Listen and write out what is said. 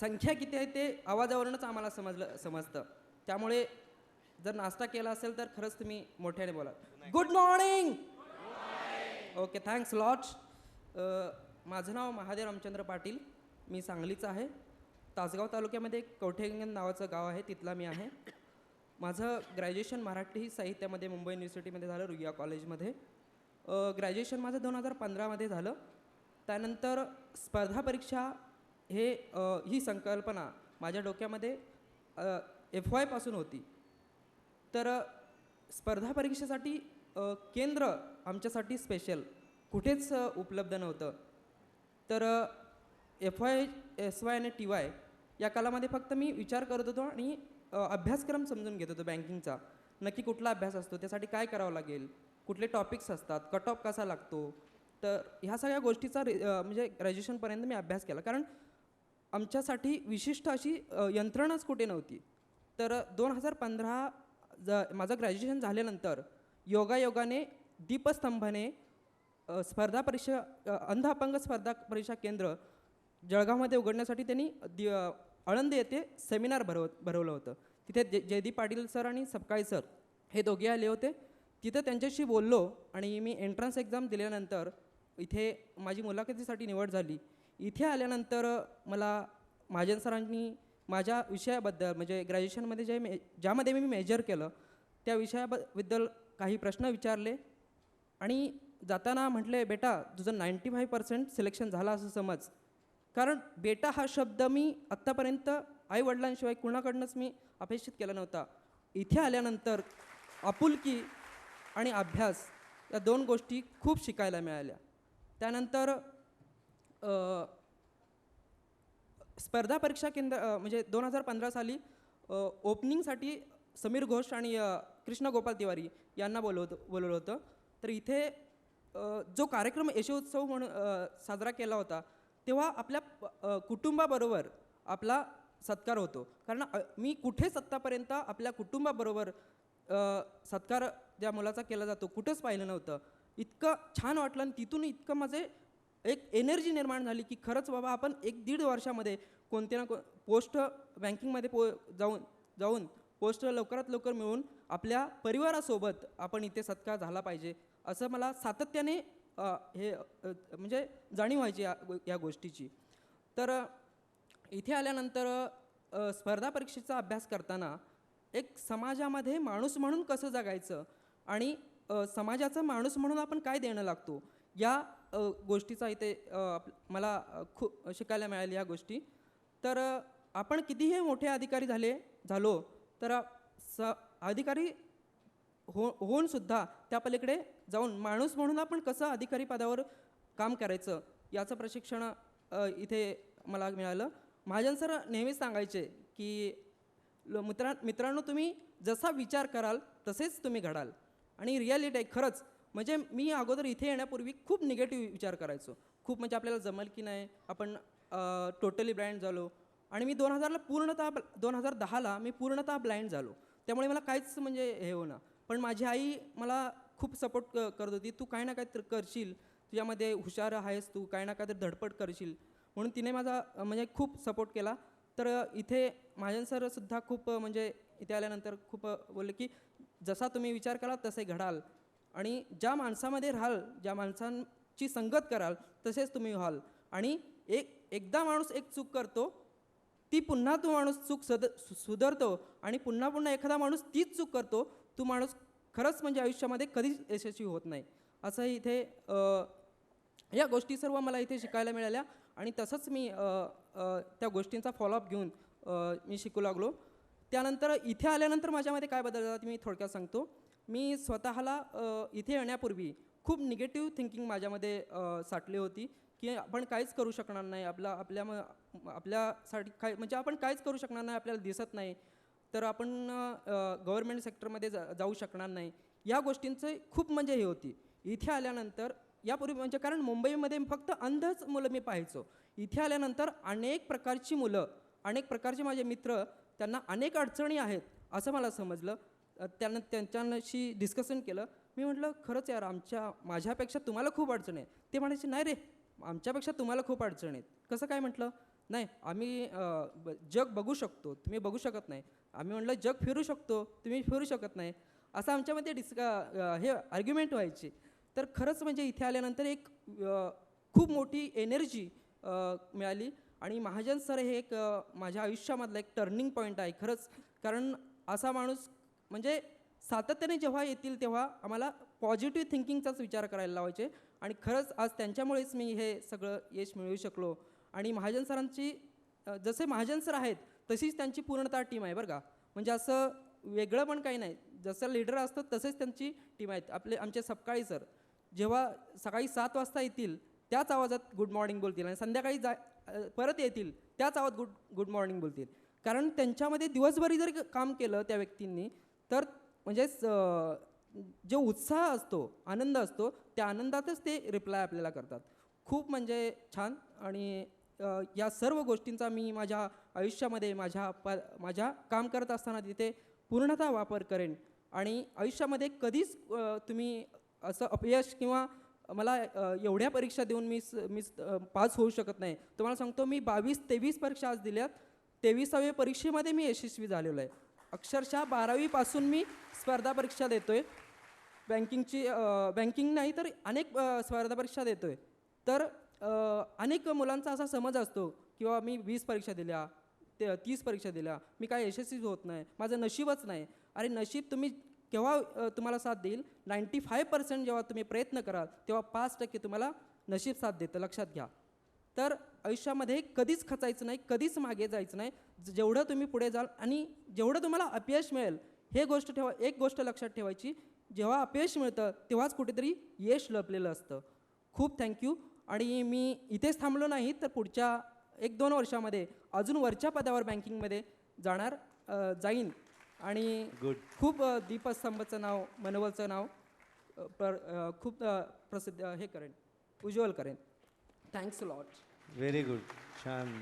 संख्या किती आहे ते आवाजावरूनच आम्हाला समजलं समजतं. त्यामुळे जर नाश्ता केला असेल तर खरंच तुम्ही मोठ्याने बोला. Good morning okay thanks lot माझं नाव महादेव रामचंद्र पाटील. मी सांगलीचं आहे. तासगाव तालुक्यामध्ये कवठेगंगन नावाचं गाव आहे तिथला मी आहे. माझं ग्रॅज्युएशन मराठी साहित्यामध्ये मुंबई युनिव्हर्सिटीमध्ये झालं रुईया कॉलेजमध्ये ग्रॅज्युएशन माझं दोन हजार पंधरामध्ये झालं. त्यानंतर स्पर्धा परीक्षा हे ही संकल्पना माझ्या डोक्यामध्ये एफ वायपासून होती. तर स्पर्धा परीक्षेसाठी केंद्र आमच्यासाठी स्पेशल. कुठेच उपलब्ध नव्हतं. तर एफ वाय एस वाय आणि टी वाय या कालामध्ये फक्त मी विचार करत होतो आणि अभ्यासक्रम समजून घेत होतो बँकिंगचा. नक्की कुठला अभ्यास असतो त्यासाठी काय करावं लागेल कुठले टॉपिक्स असतात कट ऑफ कसा लागतो? तर ह्या सगळ्या गोष्टीचा रे- म्हणजे ग्रॅज्युएशनपर्यंत मी अभ्यास केला. कारण आमच्यासाठी विशिष्ट अशी यंत्रणाच कुठे नव्हती. तर दोन हजार पंधरा ज माझं ग्रॅज्युएशन झाल्यानंतर योगायोगाने दीपस्तंभाने स्पर्धा परीक्षा अंध अपंग स्पर्धा परीक्षा केंद्र जळगावमध्ये उघडण्यासाठी त्यांनी दि आळंद येथे सेमिनार भरव भरवलं होतं. तिथे जे जयदीप पाटील सर आणि सपकाळी सर हे दोघे आले होते. तिथं त्यांच्याशी बोललो आणि मी एंट्रन्स एक्झाम दिल्यानंतर इथे माझी मुलाखतीसाठी निवड झाली. इथे आल्यानंतर मला महाजन सरांनी माझ्या विषयाबद्दल म्हणजे ग्रॅज्युएशनमध्ये जे मे ज्यामध्ये मी मेजर केलं त्या विषयाबद्दल काही प्रश्न विचारले. आणि जाताना म्हटले बेटा तुझं नाईंटी फाईव्ह पर्सेंट सिलेक्शन झालं असं समज. कारण बेटा हा शब्द मी आत्तापर्यंत आईवडिलांशिवाय कुणाकडनंच मी अपेक्षित केला नव्हता. इथे आल्यानंतर आपुलकी आणि अभ्यास या दोन गोष्टी खूप शिकायला मिळाल्या. त्यानंतर स्पर्धा परीक्षा केंद्र म्हणजे दोन हजार पंधरा साली ओपनिंगसाठी समीर घोष आणि कृष्ण गोपाल तिवारी यांना बोलवतो बोलवलं होतं. तर इथे जो कार्यक्रम यशोत्सव म्हणून साजरा केला होता तेव्हा आपल्या कुटुंबाबरोबर आपला सत्कार होतो. कारण मी कुठे सत्तापर्यंत आपल्या कुटुंबाबरोबर सत्कार ज्या मुलाचा केला जातो कुठंच पाहिलं नव्हतं. इतकं छान वाटलं आणि तिथून इतकं माझे एक एनर्जी निर्माण झाली की खरंच बाबा आपण एक दीड वर्षामध्ये कोणते ना को पोस्ट बँकिंगमध्ये पो जाऊन जाऊन पोस्ट लवकरात लवकर मिळून आपल्या परिवारासोबत आपण इथे सत्कार झाला पाहिजे असं मला सातत्याने हे म्हणजे जाणीव व्हायची या या गोष्टीची. तर इथे आल्यानंतर स्पर्धा परीक्षेचा अभ्यास करताना एक समाजामध्ये माणूस म्हणून कसं जगायचं आणि समाजाचं माणूस म्हणून आपण काय देणं लागतो या गोष्टीचा इथे आप- मला खू शिकायला मिळाली या गोष्टी. तर आपण कितीही मोठे अधिकारी झाले झालो तर स अधिकारी हो होऊन सुद्धा त्या पलीकडे जाऊन माणूस म्हणून आपण कसं अधिकारी पदावर काम करायचं याचं प्रशिक्षण इथे मला मिळालं. महाजन सर नेहमीच सांगायचे की मित्रा मित्रांनो तुम्ही जसा विचार कराल तसेच तुम्ही घडाल. आणि रियालिटी खरंच म्हणजे मी अगोदर इथे येण्यापूर्वी खूप निगेटिव्ह विचार करायचो. खूप म्हणजे आपल्याला जमल की नाही आपण टोटली ब्लाइंड झालो. आणि मी दोन हजारला पूर्णतः दोन हजार दहाला मी पूर्णतः ब्लाइंड झालो. त्यामुळे मला काहीच म्हणजे हे होणं पण माझी आई मला खूप सपोर्ट क करत होती तू काही ना काहीतरी करशील. तुझ्यामध्ये हुशार आहेस तू काही ना काहीतरी धडपड करशील. म्हणून तिने माझा म्हणजे खूप सपोर्ट केला. तर इथे महाजन सरसुद्धा खूप म्हणजे इथे आल्यानंतर खूप बोलले की जसा तुम्ही विचार कराल तसे घडाल. आणि ज्या माणसामध्ये राहाल ज्या माणसांची संगत कराल तसेच तुम्ही व्हाल. आणि एक एकदा माणूस एक चूक करतो ती पुन्हा तो माणूस चूक सद सु- सुधारतो आणि पुन्हा पुन्हा एखादा माणूस तीच चूक करतो तो माणूस खरंच म्हणजे आयुष्यामध्ये कधीच यशस्वी होत नाही. असं इथे या गोष्टी सर्व मला इथे शिकायला मिळाल्या आणि तसंच मी त्या गोष्टींचा फॉलोअप घेऊन मी शिकू लागलो. त्यानंतर इथे आल्यानंतर माझ्यामध्ये काय बदल झाला ते मी थोडक्यात सांगतो. मी स्वतःला इथे येण्यापूर्वी खूप निगेटिव्ह थिंकिंग माझ्यामध्ये साठली होती की आपण काहीच करू शकणार नाही. आपला आपल्या म- आपल्यासाठी काय म्हणजे आपण काहीच करू शकणार नाही आपल्याला दिसत नाही. तर आपण गव्हर्मेंट सेक्टरमध्ये जा जाऊ शकणार नाही. या गोष्टींचं खूप म्हणजे हे होती. इथे आल्यानंतर यापूर्वी म्हणजे कारण मुंबईमध्ये फक्त अंधच मुलं मी पाहायचो. इथे आल्यानंतर अनेक प्रकारची मुलं अनेक प्रकारचे माझे मित्र त्यांना अनेक अडचणी आहेत असं मला समजलं. त्यांना त्यांच्याशी डिस्कशन केलं. मी म्हटलं खरंच यार आमच्या माझ्यापेक्षा तुम्हाला खूप अडचण आहे. ते म्हणायचे नाही रे आमच्यापेक्षा तुम्हाला खूप अडचण आहेत. कसं काय म्हटलं? नाही आम्ही ब- जग बघू शकतो तुम्ही बघू शकत नाही. आम्ही म्हटलं जग फिरू शकतो तुम्ही फिरू शकत नाही. असं आमच्यामध्ये डिस्क हे आर्ग्युमेंट व्हायची. तर खरंच म्हणजे इथे आल्यानंतर एक खूप मोठी एनर्जी मिळाली. आणि महाजन सर हे एक माझ्या आयुष्यामधला एक टर्निंग पॉईंट आहे खरंच. कारण असा माणूस म्हणजे सातत्याने जेव्हा येतील तेव्हा आम्हाला पॉझिटिव्ह थिंकिंगचाच विचार करायला लावायचे. आणि खरंच आज त्यांच्यामुळेच मी हे सगळं यश मिळवू शकलो. आणि महाजन सरांची जसे महाजन सर आहेत तशीच त्यांची पूर्णतः टीम आहे बरं का. म्हणजे असं वेगळं पण काही नाही. जसं लीडर असतं तसेच त्यांची टीम आहेत. आपले आमचे सपकाळी सर. जेव्हा सकाळी सात वाजता येतील त्याच आवाजात गुड मॉर्निंग बोलतील. आणि संध्याकाळी जा परत येतील त्याच आवाज गुड गुड मॉर्निंग बोलतील. कारण त्यांच्यामध्ये दिवसभरी जर काम केलं त्या व्यक्तींनी तर म्हणजे जो उत्साह असतो आनंद असतो त्या आनंदातच ते रिप्लाय आपल्याला करतात. खूप म्हणजे छान. आणि या सर्व गोष्टींचा मी माझ्या आयुष्यामध्ये माझ्या प माझ्या काम करत असताना तिथे पूर्णतः वापर करेन. आणि आयुष्यामध्ये कधीच तुम्ही असं अपयश किंवा मला एवढ्या परीक्षा देऊन मी स- मी पास होऊ शकत नाही. तुम्हाला सांगतो मी बावीस तेवीस परीक्षा आज दिल्यात. तेवीसाव्या परीक्षेमध्ये मी यशस्वी झालेलो आहे. अक्षरशः बारावीपासून मी स्पर्धा परीक्षा देतो आहे बँकिंगची बँकिंग नाही तर अनेक स्पर्धा परीक्षा देतो आहे तर अनेक मुलांचा असा समज असतो किंवा मी वीस परीक्षा दिल्या ते तीस परीक्षा दिल्या मी काय यशस्वी होत नाही माझं नशीबच नाही. अरे नशीब तुम्ही केव्हा तुम्हाला साथ देईल? नाईंटी फाय पर्सेंट जेव्हा तुम्ही प्रयत्न कराल तेव्हा पाच टक्के तुम्हाला नशीब साथ देतं. लक्षात घ्या. तर आयुष्यामध्ये कधीच खचायचं नाही कधीच मागे जायचं नाही. जेवढं तुम्ही पुढे जाल आणि जेवढं तुम्हाला अपयश मिळेल हे गोष्ट ठेवा एक गोष्ट लक्षात ठेवायची जेव्हा अपयश मिळतं तेव्हाच कुठेतरी यश लपलेलं असतं. खूप थँक्यू आणि मी इथेच थांबलो नाही तर पुढच्या एक दोन वर्षामध्ये अजून वरच्या पदावर बँकिंगमध्ये जाणार जाईन. आणि गुड खूप दीपस्तंभचं नाव मनोबलचं नाव पर खूप प्रसिद्ध हे करेन उज्ज्वल करेन. थँक्स लॉट व्हेरी गुड छान.